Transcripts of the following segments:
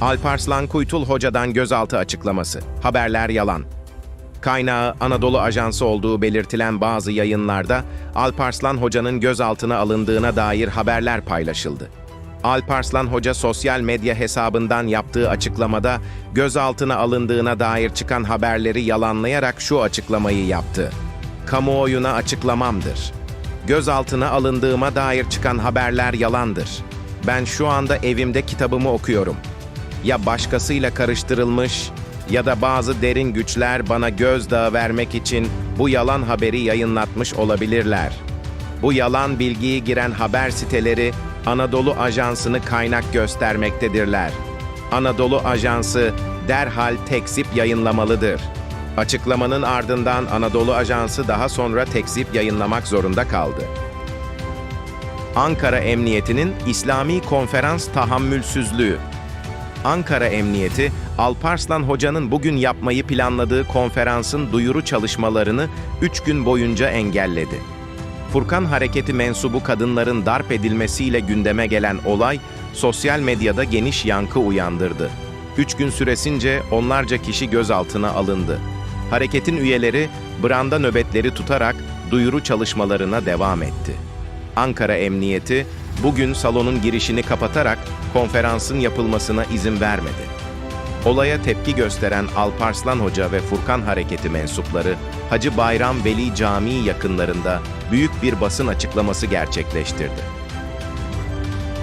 Alparslan Kuytul Hoca'dan gözaltı açıklaması. Haberler yalan. Kaynağı Anadolu Ajansı olduğu belirtilen bazı yayınlarda Alparslan Hoca'nın gözaltına alındığına dair haberler paylaşıldı. Alparslan Hoca sosyal medya hesabından yaptığı açıklamada gözaltına alındığına dair çıkan haberleri yalanlayarak şu açıklamayı yaptı. Kamuoyuna açıklamamdır. Gözaltına alındığıma dair çıkan haberler yalandır. Ben şu anda evimde kitabımı okuyorum. Ya başkasıyla karıştırılmış ya da bazı derin güçler bana gözdağı vermek için bu yalan haberi yayınlatmış olabilirler. Bu yalan bilgiyi giren haber siteleri Anadolu Ajansı'nı kaynak göstermektedirler. Anadolu Ajansı derhal tekzip yayınlamalıdır. Açıklamanın ardından Anadolu Ajansı daha sonra tekzip yayınlamak zorunda kaldı. Ankara Emniyeti'nin İslami Konferans tahammülsüzlüğü Ankara Emniyeti, Alparslan Hoca'nın bugün yapmayı planladığı konferansın duyuru çalışmalarını 3 gün boyunca engelledi. Furkan Hareketi mensubu kadınların darp edilmesiyle gündeme gelen olay, sosyal medyada geniş yankı uyandırdı. 3 gün süresince onlarca kişi gözaltına alındı. Hareketin üyeleri branda nöbetleri tutarak duyuru çalışmalarına devam etti. Ankara Emniyeti bugün salonun girişini kapatarak konferansın yapılmasına izin vermedi. Olaya tepki gösteren Alparslan Hoca ve Furkan Hareketi mensupları Hacı Bayram Veli Camii yakınlarında büyük bir basın açıklaması gerçekleştirdi.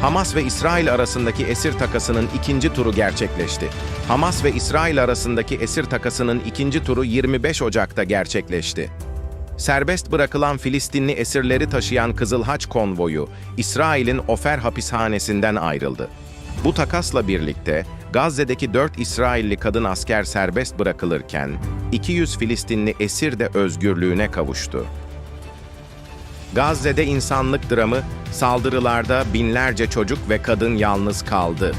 Hamas ve İsrail arasındaki esir takasının ikinci turu gerçekleşti. Hamas ve İsrail arasındaki esir takasının ikinci turu 25 Ocak'ta gerçekleşti. Serbest bırakılan Filistinli esirleri taşıyan Kızıl Haç konvoyu, İsrail'in Ofer hapishanesinden ayrıldı. Bu takasla birlikte Gazze'deki 4 İsrailli kadın asker serbest bırakılırken 200 Filistinli esir de özgürlüğüne kavuştu. Gazze'de insanlık dramı, saldırılarda binlerce çocuk ve kadın yalnız kaldı.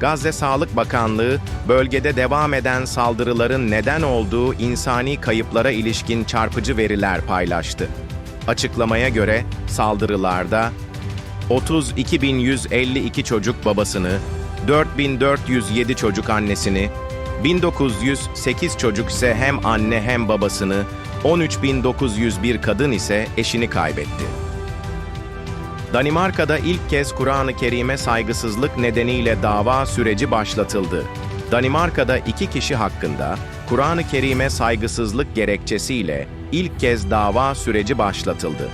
Gazze Sağlık Bakanlığı, bölgede devam eden saldırıların neden olduğu insani kayıplara ilişkin çarpıcı veriler paylaştı. Açıklamaya göre saldırılarda 32.152 çocuk babasını, 4.407 çocuk annesini, 1908 çocuk ise hem anne hem babasını, 13.901 kadın ise eşini kaybetti. Danimarka'da ilk kez Kur'an-ı Kerim'e saygısızlık nedeniyle dava süreci başlatıldı. Danimarka'da iki kişi hakkında Kur'an-ı Kerim'e saygısızlık gerekçesiyle ilk kez dava süreci başlatıldı.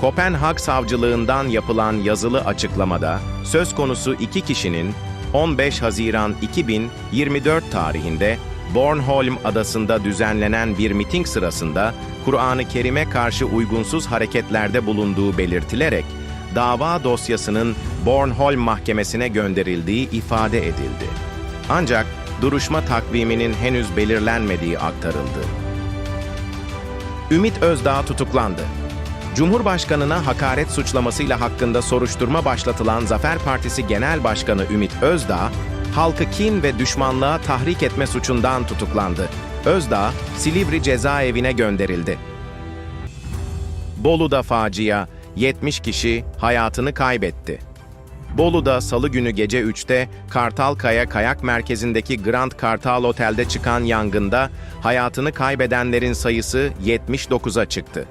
Kopenhag Savcılığından yapılan yazılı açıklamada söz konusu iki kişinin 15 Haziran 2024 tarihinde Bornholm adasında düzenlenen bir miting sırasında Kur'an-ı Kerim'e karşı uygunsuz hareketlerde bulunduğu belirtilerek dava dosyasının Bornholm Mahkemesi'ne gönderildiği ifade edildi. Ancak duruşma takviminin henüz belirlenmediği aktarıldı. Ümit Özdağ tutuklandı. Cumhurbaşkanına hakaret suçlamasıyla hakkında soruşturma başlatılan Zafer Partisi Genel Başkanı Ümit Özdağ, halkı kin ve düşmanlığa tahrik etme suçundan tutuklandı. Özdağ, Silivri cezaevine gönderildi. Bolu'da facia, 70 kişi hayatını kaybetti. Bolu'da salı günü gece 3'te Kartalkaya Kayak Merkezi'ndeki Grand Kartal Otel'de çıkan yangında hayatını kaybedenlerin sayısı 79'a çıktı.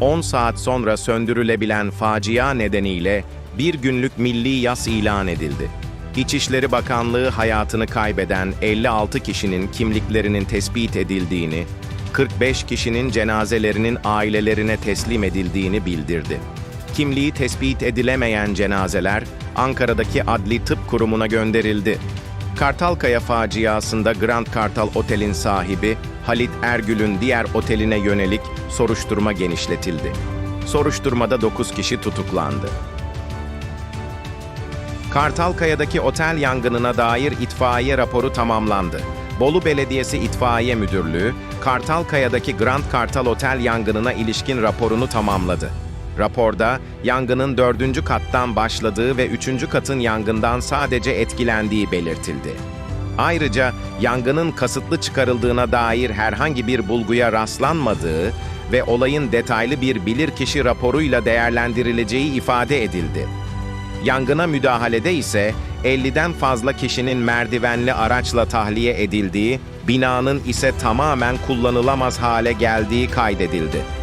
10 saat sonra söndürülebilen facia nedeniyle bir günlük milli yas ilan edildi. İçişleri Bakanlığı hayatını kaybeden 56 kişinin kimliklerinin tespit edildiğini, 45 kişinin cenazelerinin ailelerine teslim edildiğini bildirdi. Kimliği tespit edilemeyen cenazeler Ankara'daki Adli Tıp Kurumu'na gönderildi. Kartalkaya faciasında Grand Kartal Otel'in sahibi Halit Ergül'ün diğer oteline yönelik soruşturma genişletildi. Soruşturmada 9 kişi tutuklandı. Kartalkaya'daki otel yangınına dair itfaiye raporu tamamlandı. Bolu Belediyesi İtfaiye Müdürlüğü, Kartalkaya'daki Grand Kartal Otel yangınına ilişkin raporunu tamamladı. Raporda yangının dördüncü kattan başladığı ve üçüncü katın yangından sadece etkilendiği belirtildi. Ayrıca yangının kasıtlı çıkarıldığına dair herhangi bir bulguya rastlanmadığı ve olayın detaylı bir bilirkişi raporuyla değerlendirileceği ifade edildi. Yangına müdahalede ise 50'den fazla kişinin merdivenli araçla tahliye edildiği, binanın ise tamamen kullanılamaz hale geldiği kaydedildi.